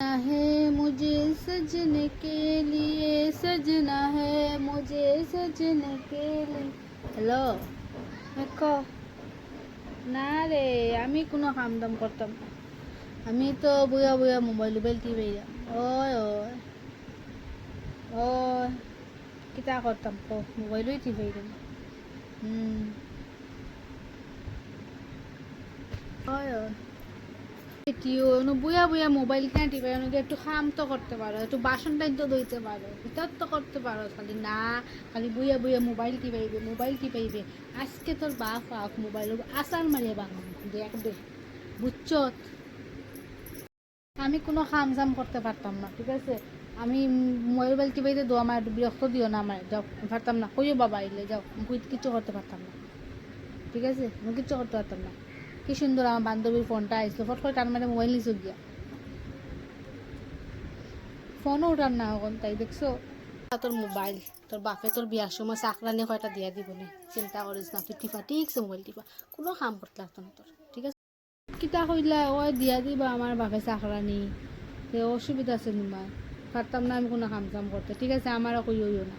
है मुझे सजने के लिए सजना है मुझे सजने के लिए হ্যালো ক না রে আমি কোনো কাম দাম করতাম না আমি তো বইয়া বইয়া মোবাইল উবাইল টিপে ওই ওই ওই কিতা করতাম কো মোবাইলই টিপে হুম ওই ওই অনু বুয়া বুয়া মোবাইল কেন টিপে একটু খাম তো করতে পারো, একটু বাসন টাইন তো ধুইতে পারো ভিতর তো করতে পারো, খালি না, খালি বুয়া বুয়া মোবাইল টিপাইবে মোবাইল টিপাইবে আজকে তোর বাপ আপ মোবাইল আসার মারিয়ে বাঙাল দেখ দে বুঝছ আমি কোনো খাম জাম করতে পারতাম না, ঠিক আছে? আমি মোবাইল মোবাইল টিপাইতে দো আমার বিরক্ত দিও না আমার যাও, পারতাম না, কইও বাবা এলে যাও কিচ্ছু করতে পারতাম না, ঠিক আছে? আমি কিচ্ছু করতে পারতাম না। কি সুন্দর আমার বান্ধবীর ফোনটা আসলো ফট করে টান মানে মোবাইল নিচু গিয়া ফোনও উঠার না এখন তাই দেখছ। তোর মোবাইল তোর বাপে তোর বিয়ার সময় চাকরানি কয়টা দিয়া দিব নে চিন্তা করিস না তুই টিপা ঠিকছে মোবাইল টিপা। কোনো কাম করতে লাগতো না তোর ঠিক আছে? কিতা কইলা ওই দিয়া দিবা আমার বাপে চাকরানি তে অসুবিধা আছে নিমার পারতাম না আমি কোনো কাম চাম করতে ঠিক আছে আমারও কইও না।